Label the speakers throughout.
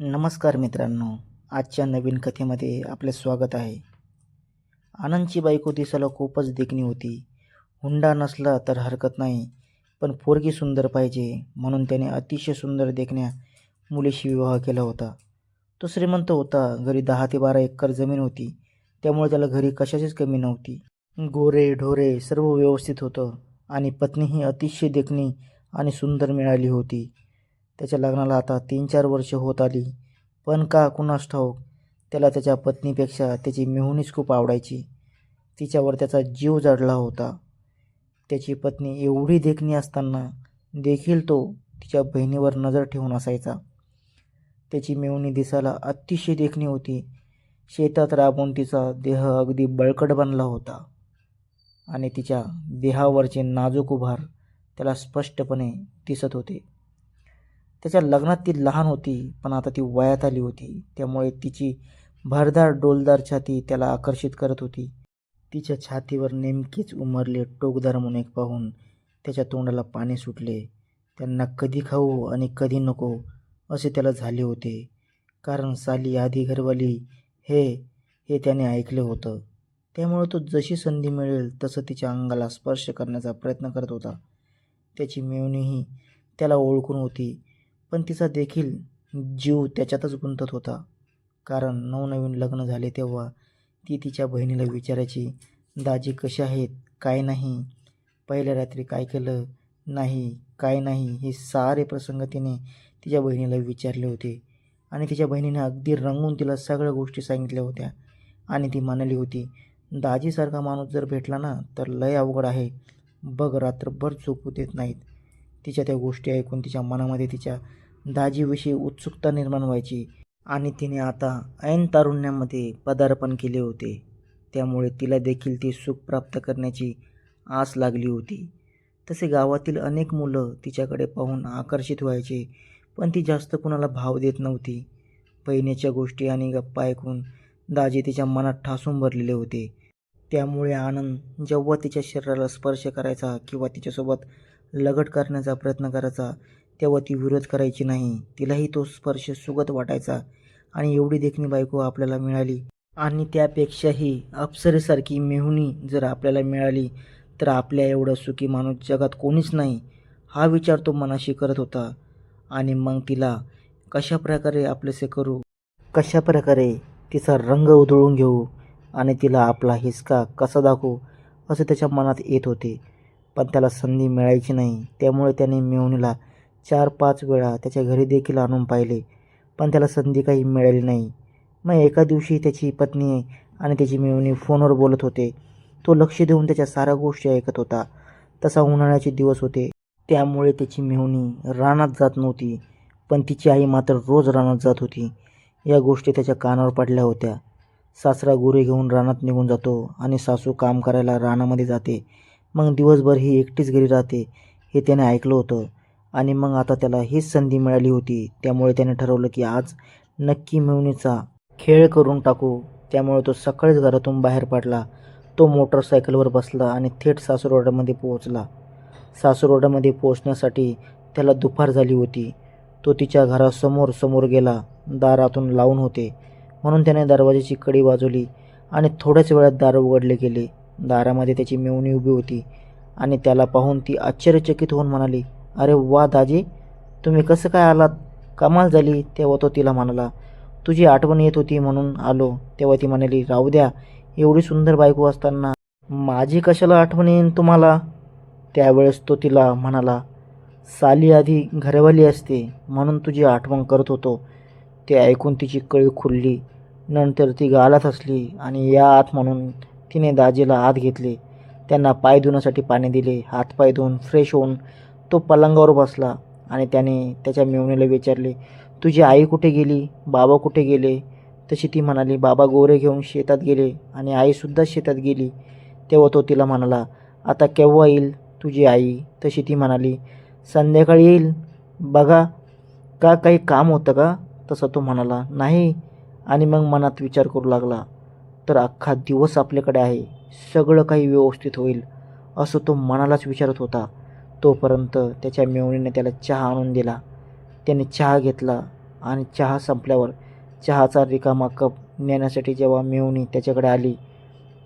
Speaker 1: नमस्कार मित्रांनो आजच्या नवीन कथेमध्ये आपले स्वागत आहे. आनंदची बायको दिसायला खूपच देखणी होती. हुंडा नसला तर हरकत नाही पण पोरगी सुंदर पाहिजे म्हणून त्याने अतिशय सुंदर देखण्या मुलीशी विवाह केला होता. तो श्रीमंत होता घरी दहा ते बारा एकर जमीन होती त्यामुळे त्याला घरी कशाचीच कमी नव्हती. गोरे ढोरे सर्व व्यवस्थित होतं आणि पत्नीही अतिशय देखणी आणि सुंदर मिळाली होती. त्याच्या लग्नाला आता तीन चार वर्ष होत आली. पण का कुणास ठाऊक त्याला त्याच्या पत्नीपेक्षा त्याची मेहुणीच खूप आवडायची. तिच्यावर त्याचा जीव जडला होता. त्याची पत्नी एवढी देखणी असताना देखील तो तिच्या बहिणीवर नजर ठेवून असायचा. त्याची मेहुणी दिसायला अतिशय देखणी होती. शेतात राबून तिचा देह अगदी बळकट बनला होता. आणि तिच्या देहावरचे नाजूक उभार त्याला स्पष्टपणे दिसत होते. त्याच्या लग्नात ती लहान होती पण आता ती वयात आली होती. त्यामुळे तिची भरदार डोलदार छाती त्याला आकर्षित करत होती. तिच्या छातीवर नेमकीच उमरले टोकदार मुनेक पाहून त्याच्या तोंडाला पाणी सुटले. त्यांना कधी खाऊ आणि कधी नको असे त्याला झाले होते. कारण साली आधी घरवाली हे हे त्याने ऐकले होतं. त्यामुळे तो जशी संधी मिळेल तसं तिच्या अंगाला स्पर्श करण्याचा प्रयत्न करत होता. त्याची मेवणीही त्याला ओळखून होती. पण तिचा देखील जीव त्याच्यातच गुंतत होता. कारण नवनवीन लग्न झाले तेव्हा ती तिच्या बहिणीला विचारायची दाजी कसे आहेत? काय नाही? पहिल्या रात्री काय केलं? नाही काय नाही? हे सारे प्रसंग तिने तिच्या बहिणीला विचारले होते. आणि तिच्या बहिणीने अगदी रंगून तिला सगळ्या गोष्टी सांगितल्या होत्या. आणि ती म्हणाली होती दाजीसारखा माणूस जर भेटला ना तर लय अवघड आहे. बघ रात्रभर झोपू देत नाहीत. तिच्या त्या गोष्टी ऐकून तिच्या मनामध्ये तिच्या दाजीविषयी उत्सुकता निर्माण व्हायची आणि तिने आता ऐन तारुण्यामध्ये पदार्पण केले होते. त्यामुळे तिला देखील ती सुख प्राप्त करण्याची आस लागली होती. तसे गावातील अनेक मुलं तिच्याकडे पाहून आकर्षित व्हायचे पण ती जास्त कुणाला भाव देत नव्हती. बहिणीच्या गोष्टी आणि गप्पा ऐकून दाजी तिच्या मनात ठासून भरलेले होते. त्यामुळे आनंद जेव्हा तिच्या शरीराला स्पर्श करायचा किंवा तिच्यासोबत लगट करण्याचा प्रयत्न करायचा तेव्हा ती विरोध करायची नाही. तिलाही तो स्पर्श सुगत वाटायचा आणि एवढी देखणी बायको आपल्याला मिळाली. आणि त्यापेक्षाही अप्सरेसारखी मेहुणी जर आपल्याला मिळाली तर आपल्या एवढं सुखी माणूस जगात कोणीच नाही हा विचार तो मनाशी करत होता. आणि मग तिला कशा प्रकारे आपलेसे करू? कशा प्रकारे तिचा रंग उधळून घेऊ? आणि तिला आपला हिसका कसा दाखवू? असे त्याच्या मनात येत होते. पण त्याला संधी मिळायची नाही. त्यामुळे त्याने मेहुणीला चार पाच वेळा त्याच्या घरी देखील आणून पाहिले पण त्याला संधी काही मिळाली नाही. मग एका दिवशी त्याची पत्नी आणि त्याची मेवणी फोनवर बोलत होते. तो लक्ष देऊन त्याच्या साऱ्या गोष्टी ऐकत होता. तसा उन्हाळ्याचे दिवस होते. त्यामुळे त्याची मेहुणी रानात जात नव्हती पण तिची आई मात्र रोज रानात जात होती. या गोष्टी त्याच्या कानावर पडल्या होत्या. सासरा गुरे घेऊन रानात निघून जातो आणि सासू काम करायला रानामध्ये जाते. मग दिवसभर ही एकटीच घरी राहते हे त्याने ऐकलं होतं. आणि मग आता त्याला हीच संधी मिळाली होती. त्यामुळे त्याने ठरवलं की आज नक्की मिळवणीचा खेळ करून टाकू. त्यामुळे तो सकाळीच घरातून बाहेर पडला. तो मोटरसायकलवर बसला आणि थेट सासूरवाड्यामध्ये पोहोचला. सासूरवाड्यामध्ये पोहोचण्यासाठी त्याला दुपार झाली होती. तो तिच्या घरासमोर समोर गेला. दारातून लावून होते. म्हणून त्याने दरवाजाची कडी वाजवली आणि थोड्याच वेळात दार उघडले गेले. दारामध्ये त्याची मेवणी उभी होती आणि त्याला पाहून ती आश्चर्यचकित होऊन म्हणाली अरे वा दाजी तुम्ही कसं काय आलात? कमाल झाली तेव्हा तो तिला म्हणाला. तुझी आठवण येत होती म्हणून आलो तेव्हा ती म्हणाली राहू द्या एवढी सुंदर बायको असताना माझी कशाला आठवण येईन तुम्हाला? त्यावेळेस तो तिला म्हणाला साली आधी घरवाली असते म्हणून तुझी आठवण करत होतो. ते ऐकून तिची कळी खुलली. नंतर ती गालात असली आणि या आत म्हणून तिने दाजीला आत घेतले. त्यांना पाय धुण्यासाठी पाणी दिले हातपाय धुवून फ्रेश होऊन तो पलंगावर बसला आणि त्याने त्याच्या मेवणीला विचारले तुझी आई कुठे गेली? बाबा कुठे गेले? तशी ती म्हणाली बाबा गोरे घेऊन शेतात गेले आणि आईसुद्धा शेतात गेली. तेव्हा तो तिला म्हणाला आता केव्हा येईल तुझी आई? तशी ती म्हणाली संध्याकाळी येईल. बघा का काही काम होतं का? तसं तो म्हणाला नाही. आणि मग मनात विचार करू लागला तर अख्खा दिवस आपल्याकडे आहे. सगळं काही व्यवस्थित होईल. असं तो मनालाच विचारत होता. तोपर्यंत त्याच्या मेवणीने त्याला चहा आणून दिला. त्याने चहा घेतला आणि चहा संपल्यावर चहाचा रिकामा कप नेण्यासाठी जेव्हा मेवणी त्याच्याकडे आली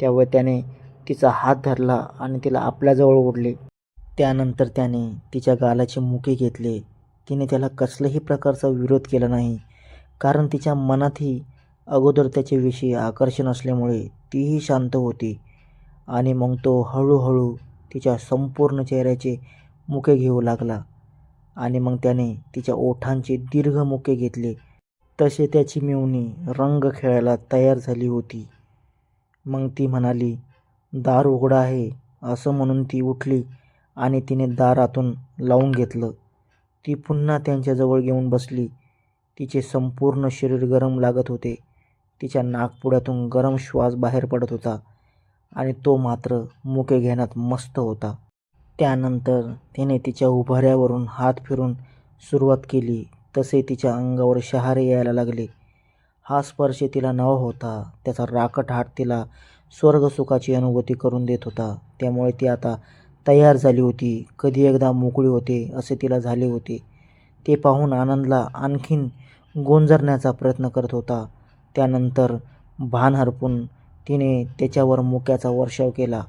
Speaker 1: तेव्हा त्याने तिचा हात धरला आणि तिला आपल्याजवळ ओढले. त्यानंतर त्याने तिच्या गालाचे मुके घेतले. तिने त्याला कसल्याही प्रकारचा विरोध केला नाही कारण तिच्या मनातही अगोदर त्याच्याविषयी आकर्षण असल्यामुळे तीही शांत होती आणि मग तो हळूहळू तिच्या संपूर्ण चेहऱ्याचे मुके घेऊ लागला आणि मग त्याने तिच्या ओठांचे दीर्घ मुके घेतले. तसे त्याची मिवणी रंग खेळायला तयार झाली होती. मग ती म्हणाली दार उघडा आहे असं म्हणून ती उठली आणि तिने दारातून लावून घेतलं. ती पुन्हा त्यांच्याजवळ घेऊन बसली. तिचे संपूर्ण शरीर गरम लागत होते. तिच्या नाकपुड्यातून गरम श्वास बाहेर पडत होता आणि तो मात्र मुके घेण्यात मस्त होता. त्यानंतर तिने तिच्या उभाऱ्यावरून हात फिरून सुरुवात केली. तसे तिच्या अंगावर शहारे यायला लागले. हा स्पर्श तिला नवा होता. त्याचा राकट हात तिला स्वर्गसुखाची अनुभूती करून देत होता. त्यामुळे ती आता तयार झाली होती. कधी एकदा मोकळी होते असे तिला झाले होते. ते पाहून आनंदला आणखीन गोंजरण्याचा प्रयत्न करत होता. त्यानंतर भान हरपून तिने त्याच्यावर मुक्याचा वर्षाव केला.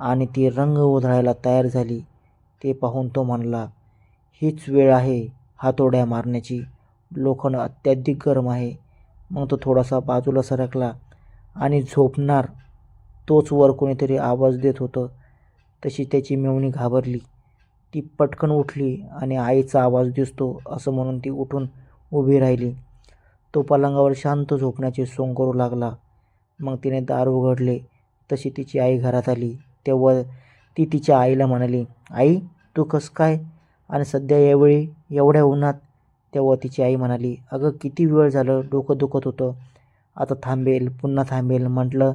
Speaker 1: आणि ती रंग उधळायला तयार झाली. ते पाहून तो म्हणला हीच वेळ आहे हातोड्या मारण्याची. लोखंड अत्याधिक गरम आहे. मग तो थोडासा बाजूला सरकला आणि झोपणार तोच वर कोणीतरी आवाज देत होतं. तशी त्याची मेवणी घाबरली. ती पटकन उठली आणि आईचा आवाज दिसतो असं म्हणून ती उठून उभी राहिली. तो पलंगावर शांत झोपण्याचे सोंग करू लागला. मग तिने दार उघडले. तशी तिची आई घरात आली. तेव्हा ती तिच्या आईला म्हणाली आई तू कसं काय? आणि सध्या यावेळी एवढ्या उन्हात? तेव्हा तिची आई म्हणाली अगं किती वेळ झालं डोकं दुखत होतं. आता थांबेल पुन्हा थांबेल म्हटलं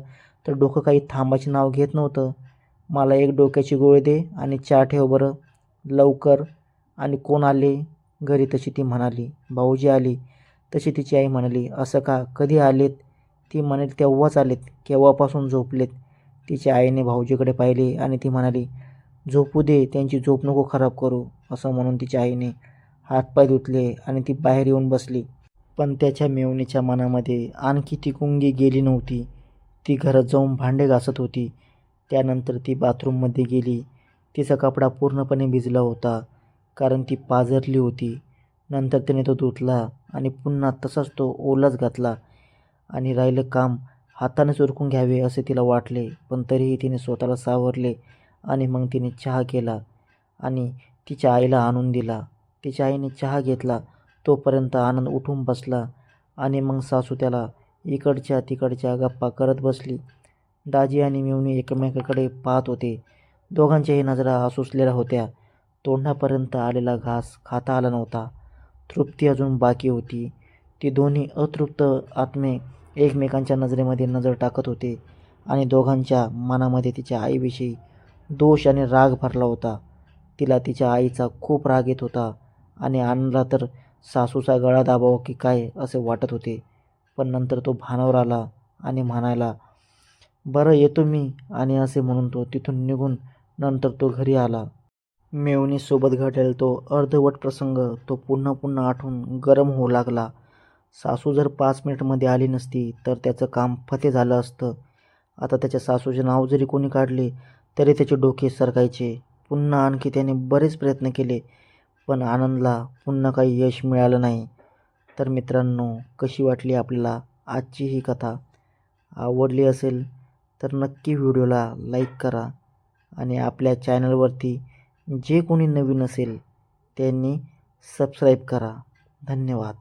Speaker 1: तर डोकं काही थांबायचे नाव घेत नव्हतं. मला एक डोक्याची गोळी दे आणि चहा ठेव बरं. लवकर. आणि कोण आले? घरी तशी ती म्हणाली. भाऊजी आली. तशी तिची आई म्हणाली असं का? कधी आलेत? ती म्हणाली तेव्हाच आलेत. केव्हापासून झोपलेत? तिच्या आईने भाऊजीकडे पाहिले आणि ती म्हणाली झोपू दे त्यांची झोप नको खराब करू असं म्हणून तिच्या आईने हातपाय धुतले आणि ती बाहेर येऊन बसली. पण त्याच्या मेवणीच्या मनामध्ये आणखी ती कुंगी गेली नव्हती. ती घरात जाऊन भांडे घासत होती. त्यानंतर ती बाथरूममध्ये गेली. तिचा कपडा पूर्णपणे भिजला होता कारण ती पाझरली होती. नंतर तिने तो धुतला आणि पुन्हा तसाच तो ओलाच घातला आणि राहिलं काम हातानेच उरकून घ्यावे असे तिला वाटले पण तरीही तिने स्वतःला सावरले आणि मग तिने चहा केला आणि तिच्या आईला आणून दिला. तिच्या आईने चहा घेतला तोपर्यंत आनंद उठून बसला आणि मग सासू त्याला इकडच्या तिकडच्या गप्पा करत बसली. दाजी आणि मिवणी एकमेकाकडे पाहत होते. दोघांच्याही नजरा आसुसलेल्या होत्या. तोंडापर्यंत आलेला घास खाता आला नव्हता. तृप्ती अजून बाकी होती. ती दोन्ही अतृप्त आत्मे एकमेकांच्या नजरेमध्ये नजर टाकत होते आणि दोघांच्या मनामध्ये तिच्या आईविषयी दोष आणि राग भरला होता. तिला तिच्या आईचा खूप राग येत होता आणि आनंदला तर सासूचा गळा दाबावा की काय असे वाटत होते. पण नंतर तो भानावर आला आणि म्हणायला बरं येतो मी आणि असे म्हणून तो तिथून निघून नंतर तो घरी आला. मेवणीसोबत घडेल तो अर्धवट प्रसंग तो पुन्हा पुन्हा आठवून गरम होऊ लागला. सासू जर पाच मिनिटमध्ये आली नसती तर त्याचं काम फते झालं असतं. आता त्याच्या सासूचे नाव जरी कोणी काढले तरी त्याचे डोके सरकायचे. पुन्हा आणखी त्याने बरेच प्रयत्न केले पण आनंदला पुन्हा काही यश मिळालं नाही. तर मित्रांनो कशी वाटली आपल्याला आजची ही कथा? आवडली असेल तर नक्की व्हिडिओला लाईक करा आणि आपल्या चॅनलवरती जे कोणी नवीन असेल त्यांनी सबस्क्राईब करा. धन्यवाद.